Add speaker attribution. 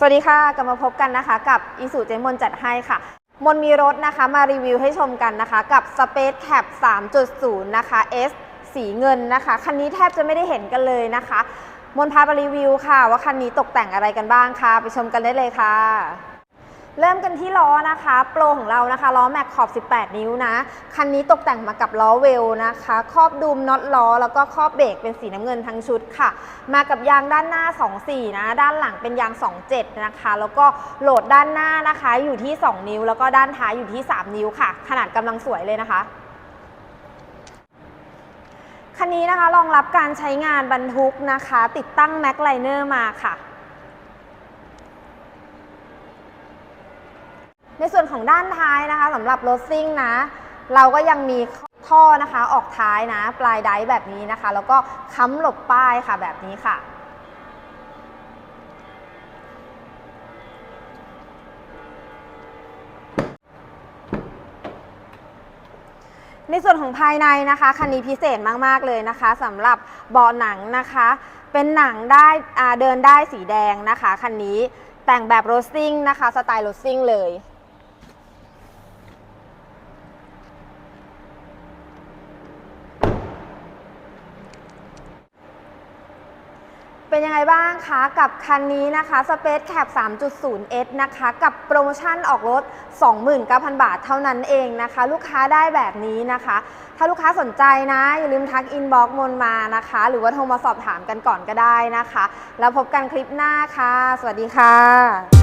Speaker 1: สวัสดีค่ะ กลับมาพบกันนะคะ กับอีสุเจมนจัดให้ค่ะ มนมีรถนะคะมารีวิวให้ชมกันนะคะ กับ Space Cap 3.0 นะคะ S สีเงินนะคะ คันนี้แทบจะไม่ได้เห็นกันเลยนะคะ มนพาไปรีวิวค่ะ ว่าคันนี้ตกแต่งอะไรกันบ้างค่ะ ไปชมกันได้เลยค่ะ กันที่ล้อนะคะ โปรของเรานะคะล้อแม็กขอบ 18 นิ้วนะ คันนี้ตกแต่งมากับล้อเวลนะคะ ครอบดุมน็อตล้อ แล้วก็ครอบเบรกเป็นสีน้ำเงินทั้งชุดค่ะ มากับยางด้านหน้า 24 นะ ด้านหลังเป็นยาง 27 นะคะ แล้วก็โหลดด้านหน้านะคะอยู่ที่ 2 นิ้ว แล้วก็ด้านท้ายอยู่ที่ 3 นิ้วค่ะ ขนาดกำลังสวยเลยนะคะคันนี้นะคะรองรับการใช้งานบรรทุกนะคะ ติดตั้งแม็กไลเนอร์มาค่ะ ในส่วนของด้านท้ายนะคะสำหรับรถซิ่งนะ เราก็ยังมีท่อนะคะออกท้ายนะ ปลายไดแบบนี้นะคะ แล้วก็ค้ำหลบป้ายค่ะแบบนี้ค่ะในส่วนของภายในนะคะคันนี้พิเศษมาก ๆ เลยนะคะสำหรับเบาะหนังนะคะ เป็นหนังได้เดินได้สีแดงนะคะคันนี้แต่งแบบโรสซิ่งนะคะสไตล์โรสซิ่งเลย เป็นยังไงบ้างคะ กับคันนี้นะคะ Space Cap 3.0S นะคะ กับโปรโมชั่นออกรถ 29,000 บาทเท่านั้นเองนะคะ ลูกค้าได้แบบนี้นะคะ ถ้าลูกค้าสนใจนะ อย่าลืมทักอินบ็อกซ์มนมานะคะ หรือว่าโทรมาสอบถามกันก่อนก็ได้นะคะ แล้วพบกันคลิปหน้าค่ะ สวัสดีค่ะ